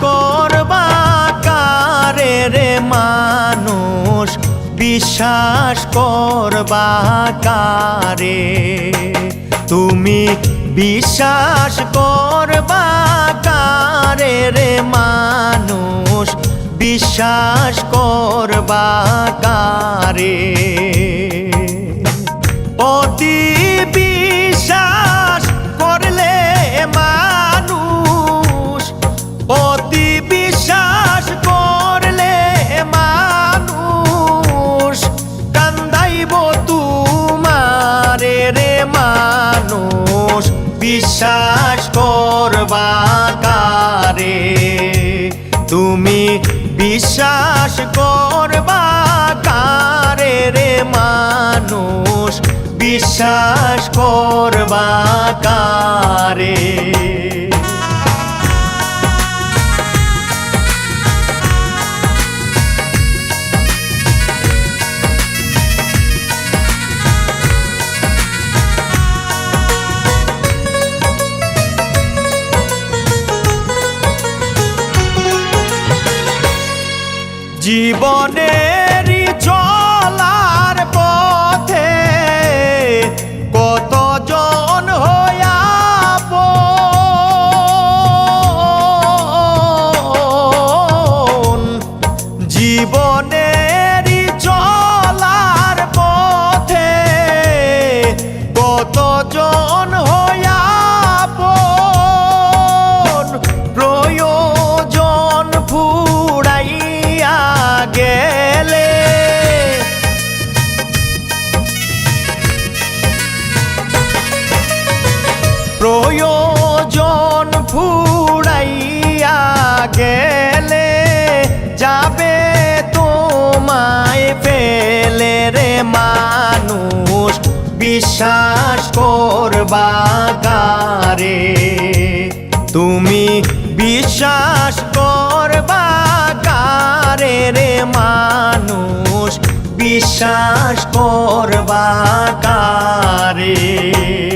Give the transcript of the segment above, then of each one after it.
করবা কারে রে মানুষ? বিশ্বাস করবা কারে? তুমি বিশ্বাস করবা কারে রে মানুষ? বিশ্বাস করবা কারে? বিশ্বাস করবা কারে? তুমি বিশ্বাস করবা কারে রে মানুষ? বিশ্বাস করবা কারে? জীবনের প্রয়োজন ফুরাইয়া গেলে যাবে তোমায় ফেলে রে মানুষ। বিশ্বাস করবা কারে। তুমি বিশ্বাস করবা কারে রে মানুষ। বিশ্বাস করবা কারে।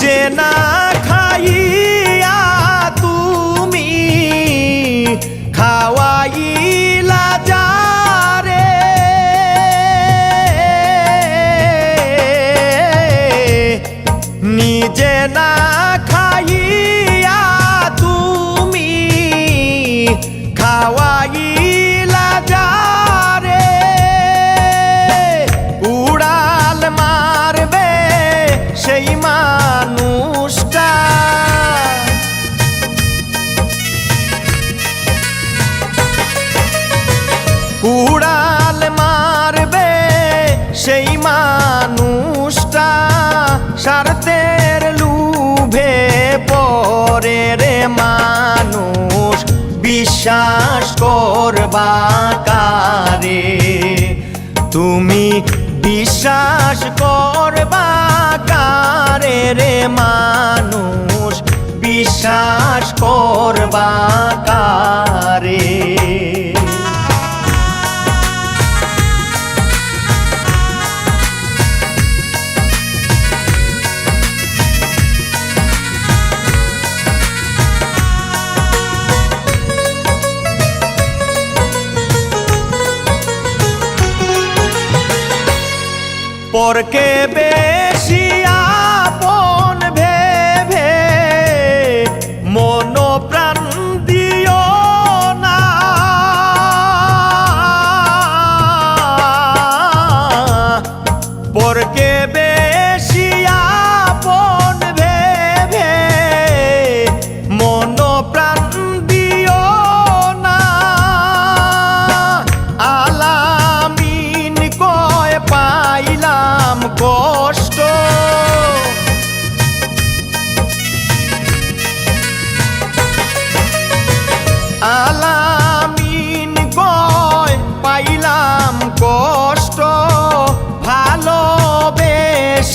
जे ना खाईया तुम्ही. खावाईला जा সেই মানুষটা। উড়াল মারবে সেই মানুষটা, স্বার্থের লুভে পরে রে মানুষ। বিশ্বাস করবা কারে? তুমি বিশ্বাস করবা কারে রে মানুষ বিশ্বাস করবা পরকে বেশি আপন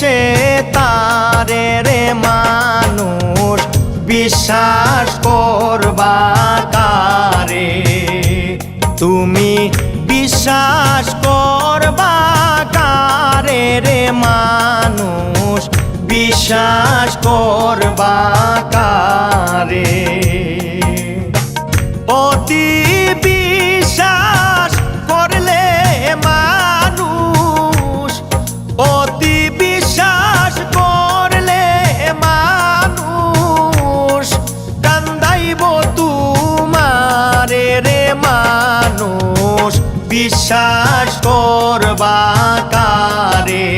ভালোবেসে তার রে মানুষ বিশ্বাস করবা কারে? তুমি বিশ্বাস করবা কারে রে মানুষ বিশ্বাস করবা কারে? অতি বিশ্বাস করবা কারে?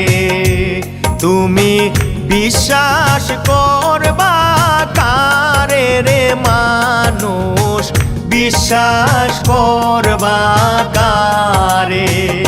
তুমি বিশ্বাস করবা কারে রে মানুষ? বিশ্বাস করবা কারে?